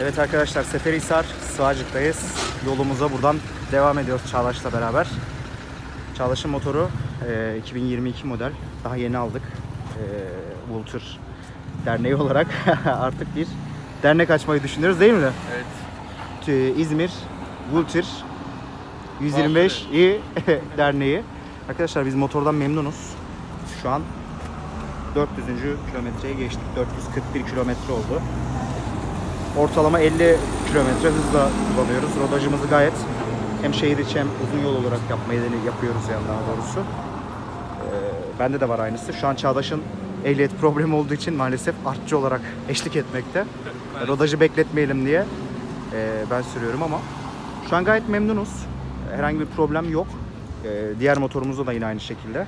Evet arkadaşlar Seferihisar Sığacık'tayız. Yolumuza buradan devam ediyoruz Çağdaş'la beraber. Çağdaş'ın motoru e, 2022 model. Daha yeni aldık. E, Vulture Derneği olarak artık bir dernek açmayı düşünüyoruz değil mi? Evet. T- İzmir Vulture 125 İ Derneği. Arkadaşlar biz motordan memnunuz. Şu an 400. kilometreye geçtik. 441 kilometre oldu. Ortalama 50 kilometre hızla kullanıyoruz. Rodajımızı gayet hem şehir içi hem uzun yol olarak yapmayı yapıyoruz yani daha doğrusu. Ee, bende de var aynısı. Şu an Çağdaş'ın ehliyet problemi olduğu için maalesef artçı olarak eşlik etmekte. Rodajı bekletmeyelim diye e, ben sürüyorum ama şu an gayet memnunuz. Herhangi bir problem yok. Ee, diğer motorumuzda da yine aynı şekilde.